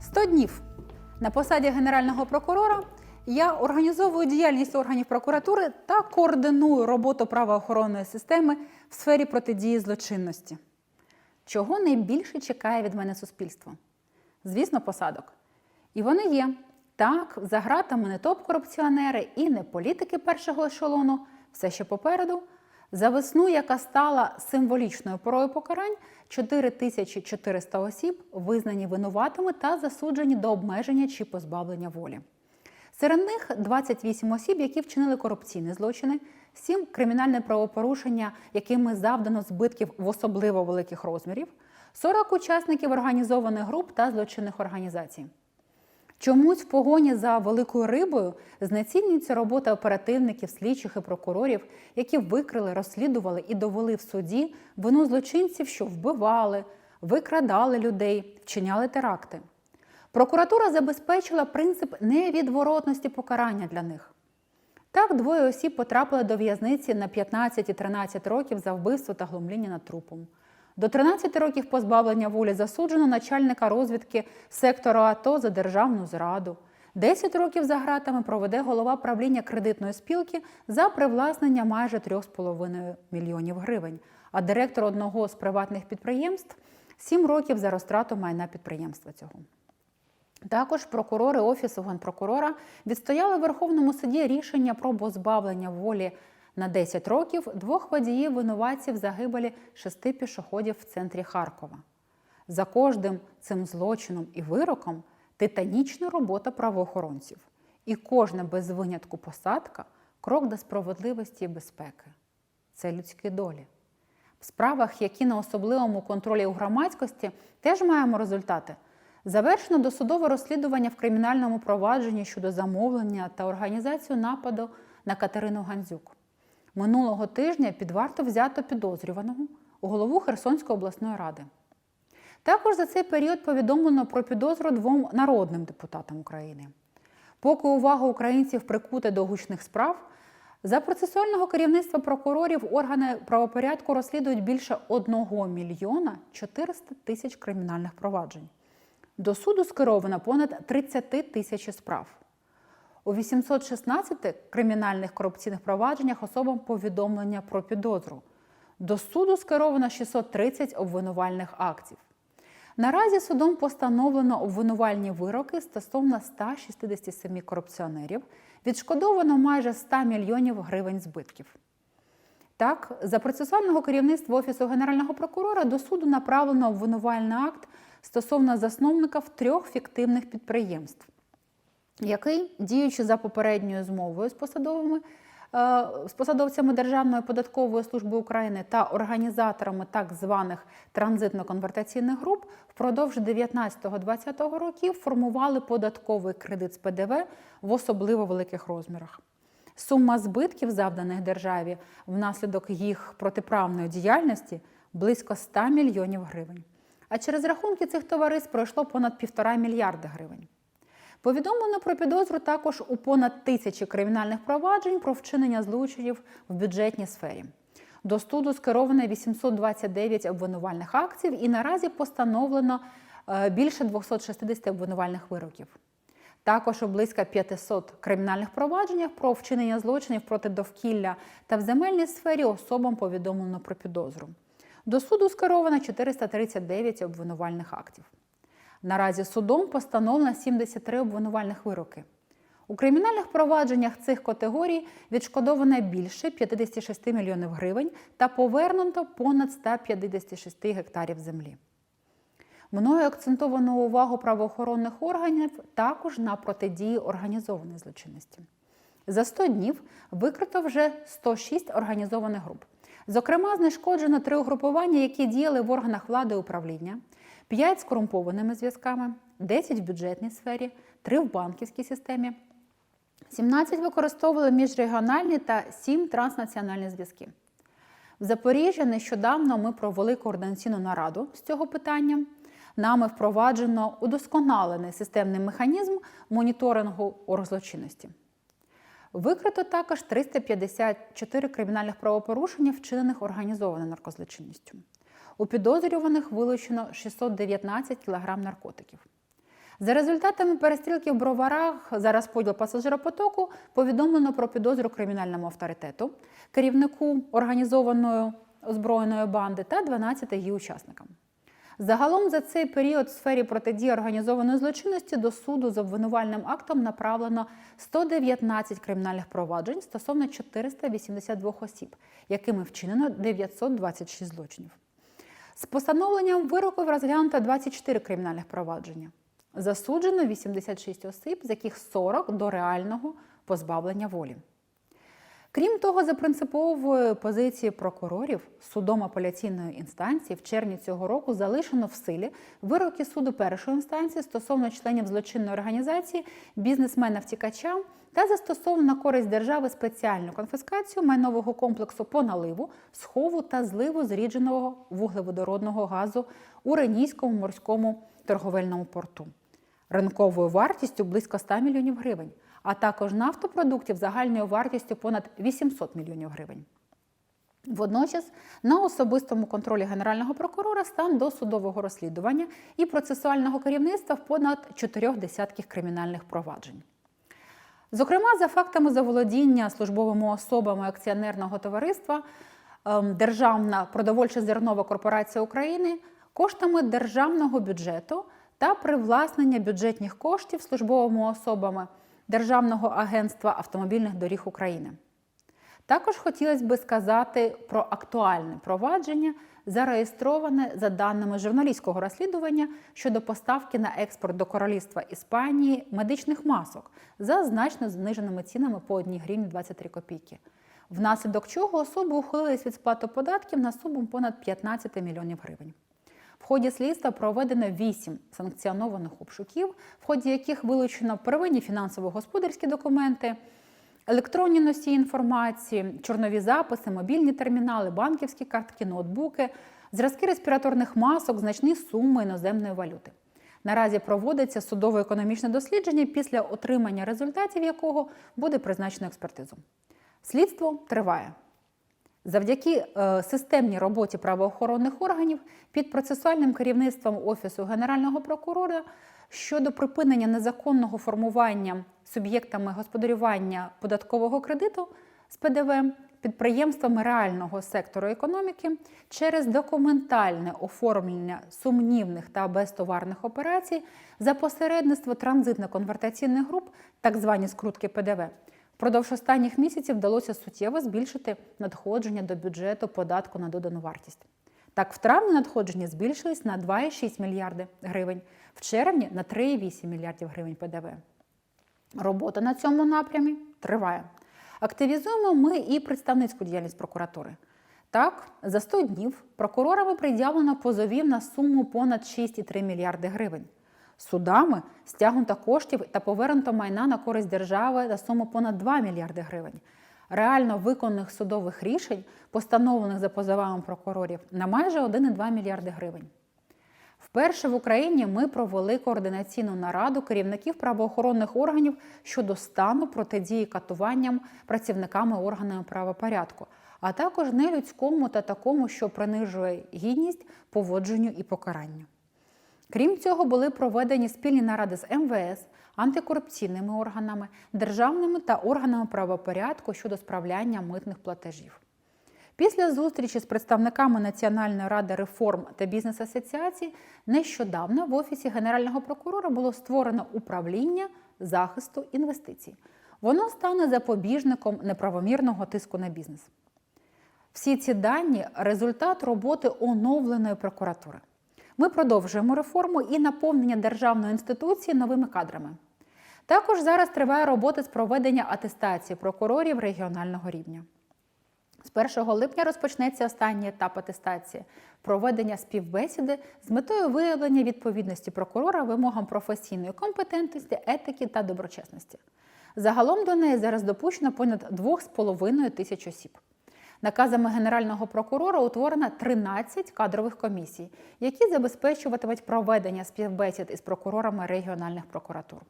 100 днів на посаді Генерального прокурора я організовую діяльність органів прокуратури та координую роботу правоохоронної системи в сфері протидії злочинності. Чого найбільше чекає від мене суспільство? Звісно, посадок. І вони є. Так, за гратами не топ-корупціонери і не політики першого ешелону, все ще попереду. За весну, яка стала символічною порою покарань, 4400 осіб визнані винуватими та засуджені до обмеження чи позбавлення волі. Серед них 28 осіб, які вчинили корупційні злочини, 7 кримінальне правопорушення, якими завдано збитків в особливо великих розмірів, 40 учасників організованих груп та злочинних організацій. Чомусь в погоні за великою рибою знецінюється робота оперативників, слідчих і прокурорів, які викрили, розслідували і довели в суді вину злочинців, що вбивали, викрадали людей, вчиняли теракти. Прокуратура забезпечила принцип невідворотності покарання для них. Так, двоє осіб потрапили до в'язниці на 15 і 13 років за вбивство та глумління над трупом. До 13 років позбавлення волі засуджено начальника розвідки сектору АТО за державну зраду. 10 років за гратами проведе голова правління кредитної спілки за привласнення майже 3,5 мільйонів гривень, а директор одного з приватних підприємств 7 років за розтрату майна підприємства цього. Також прокурори Офісу генпрокурора відстояли в Верховному суді рішення про позбавлення волі на 10 років двох водіїв винуватців загибелі шести пішоходів в центрі Харкова. За кожним цим злочином і вироком титанічна робота правоохоронців. І кожна без винятку посадка крок до справедливості і безпеки. Це людські долі. В справах, які на особливому контролі у громадськості, теж маємо результати. Завершено досудове розслідування в кримінальному провадженні щодо замовлення та організацію нападу на Катерину Гандзюк. Минулого тижня під варту взято підозрюваного у голову Херсонської обласної ради. Також за цей період повідомлено про підозру двом народним депутатам України. Поки увага українців прикута до гучних справ, за процесуального керівництва прокурорів органи правопорядку розслідують більше 1 мільйона 400 тисяч кримінальних проваджень. До суду скеровано понад 30 тисяч справ. У 816 кримінальних корупційних провадженнях особам повідомлення про підозру. До суду скеровано 630 обвинувальних актів. Наразі судом постановлено обвинувальні вироки стосовно 167 корупціонерів, відшкодовано майже 100 мільйонів гривень збитків. Так, за процесуального керівництва Офісу Генерального прокурора до суду направлено обвинувальний акт стосовно засновників трьох фіктивних підприємств, який, діючи за попередньою змовою з посадовими е, з посадовцями Державної податкової служби України та організаторами так званих транзитно-конвертаційних груп впродовж 19-20 років формували податковий кредит з ПДВ в особливо великих розмірах. Сума збитків, завданих державі внаслідок їх протиправної діяльності, близько 100 мільйонів гривень. А через рахунки цих товариств пройшло понад півтора мільярда гривень. Повідомлено про підозру також у понад тисячі кримінальних проваджень про вчинення злочинів в бюджетній сфері. До суду скеровано 829 обвинувальних актів і наразі постановлено е, більше 260 обвинувальних вироків. Також у близько 500 кримінальних провадженнях про вчинення злочинів проти довкілля та в земельній сфері особам повідомлено про підозру. До суду скеровано 439 обвинувальних актів. Наразі судом постановлено 73 обвинувальних вироки. У кримінальних провадженнях цих категорій відшкодовано більше 56 мільйонів гривень та повернуто понад 156 гектарів землі. Мною акцентовано увагу правоохоронних органів також на протидії організованої злочинності. За 100 днів викрито вже 106 організованих груп. Зокрема, знешкоджено три угрупування, які діяли в органах влади управління, 5 з корумпованими зв'язками, 10 в бюджетній сфері, 3 в банківській системі, 17 використовували міжрегіональні та 7 транснаціональні зв'язки. В Запоріжжі нещодавно ми провели координаційну нараду з цього питання. Нами впроваджено удосконалений системний механізм моніторингу оргзлочинності. Викрито також 354 кримінальних правопорушення, вчинених організованою наркозлочинністю. У підозрюваних вилучено 619 кг наркотиків. За результатами перестрілки в броварах за розподіл пасажиропотоку повідомлено про підозру кримінальному авторитету, керівнику організованої озброєної банди та 12 її учасникам. Загалом за цей період в сфері протидії організованої злочинності до суду з обвинувальним актом направлено 119 кримінальних проваджень стосовно 482 осіб, якими вчинено 926 злочинів. З постановленням вироків розглянуто 24 кримінальних провадження. Засуджено 86 осіб, з яких 40 до реального позбавлення волі. Крім того, за принципової позиції прокурорів судом апеляційної інстанції в червні цього року залишено в силі вироки суду першої інстанції стосовно членів злочинної організації, бізнесмена втікача та застосовано на користь держави спеціальну конфіскацію майнового комплексу по наливу, схову та зливу зрідженого вуглеводородного газу у Ренійському морському торговельному порту. Ринковою вартістю близько 100 мільйонів гривень, а також нафтопродуктів загальною вартістю понад 800 мільйонів гривень. Водночас на особистому контролі Генерального прокурора стан досудового розслідування і процесуального керівництва в понад чотирьох десятків кримінальних проваджень. Зокрема, за фактами заволодіння службовими особами акціонерного товариства ем, Державна продовольча зернова корпорація України коштами державного бюджету та привласнення бюджетних коштів службовими особами Державного агентства автомобільних доріг України. Також хотілося би сказати про актуальне провадження, зареєстроване за даними журналістського розслідування щодо поставки на експорт до Королівства Іспанії медичних масок за значно зниженими цінами по 1 гривні 23 копійки. Внаслідок чого особи ухилились від сплати податків на суму понад 15 мільйонів гривень. Ході слідства проведено вісім санкціонованих обшуків, в ході яких вилучено первинні фінансово-господарські документи, електронні носії інформації, чорнові записи, мобільні термінали, банківські картки, ноутбуки, зразки респіраторних масок, значні суми іноземної валюти. Наразі проводиться судово-економічне дослідження, після отримання результатів якого буде призначено експертизу. Слідство триває. Завдяки е, системній роботі правоохоронних органів під процесуальним керівництвом Офісу Генерального прокурора щодо припинення незаконного формування суб'єктами господарювання податкового кредиту з ПДВ підприємствами реального сектору економіки через документальне оформлення сумнівних та безтоварних операцій за посередництво транзитно-конвертаційних груп, так звані скрутки ПДВ. Впродовж останніх місяців вдалося суттєво збільшити надходження до бюджету податку на додану вартість. Так, в травні надходження збільшились на 2,6 мільярди гривень, в червні на 3,8 мільярдів гривень ПДВ. Робота на цьому напрямі триває. Активізуємо ми і представницьку діяльність прокуратури. Так, за 100 днів прокурорами пред'явлено позовів на суму понад 6,3 мільярди гривень. Судами стягнуто коштів та повернуто майна на користь держави на суму понад 2 мільярди гривень. Реально виконаних судових рішень, постановлених за позовами прокурорів, на майже 1,2 мільярди гривень. Вперше в Україні ми провели координаційну нараду керівників правоохоронних органів щодо стану протидії катуванням працівниками органами правопорядку, а також нелюдському та такому, що принижує гідність, поводженню і покаранню. Крім цього, були проведені спільні наради з МВС, антикорупційними органами, державними та органами правопорядку щодо справляння митних платежів. Після зустрічі з представниками Національної ради реформ та бізнес-асоціацій нещодавно в Офісі Генерального прокурора було створено управління захисту інвестицій. Воно стане запобіжником неправомірного тиску на бізнес. Всі ці дані результат роботи оновленої прокуратури. Ми продовжуємо реформу і наповнення державної інституції новими кадрами. Також зараз триває робота з проведення атестації прокурорів регіонального рівня. З 1 липня розпочнеться останній етап атестації проведення співбесіди з метою виявлення відповідності прокурора вимогам професійної компетентності, етики та доброчесності. Загалом до неї зараз допущено понад 2,5 тисяч осіб. Наказами Генерального прокурора утворено 13 кадрових комісій, які забезпечуватимуть проведення співбесід із прокурорами регіональних прокуратур.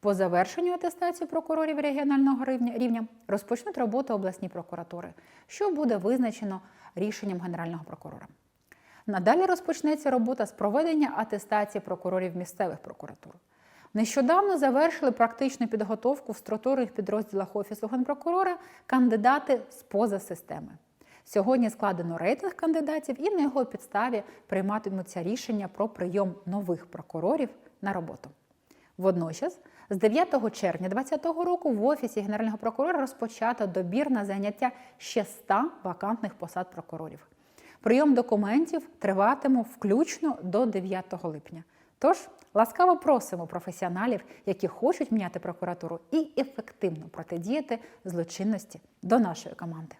По завершенню атестації прокурорів регіонального рівня розпочнуть роботу обласні прокуратури, що буде визначено рішенням Генерального прокурора. Надалі розпочнеться робота з проведення атестації прокурорів місцевих прокуратур. Нещодавно завершили практичну підготовку в структурних підрозділах Офісу генпрокурора кандидати з поза системи. Сьогодні складено рейтинг кандидатів і на його підставі прийматимуться рішення про прийом нових прокурорів на роботу. Водночас, з 9 червня 2020 року в Офісі Генерального прокурора розпочато добір на заняття ще 100 вакантних посад прокурорів. Прийом документів триватиме включно до 9 липня. Тож ласкаво просимо професіоналів, які хочуть міняти прокуратуру і ефективно протидіяти злочинності до нашої команди.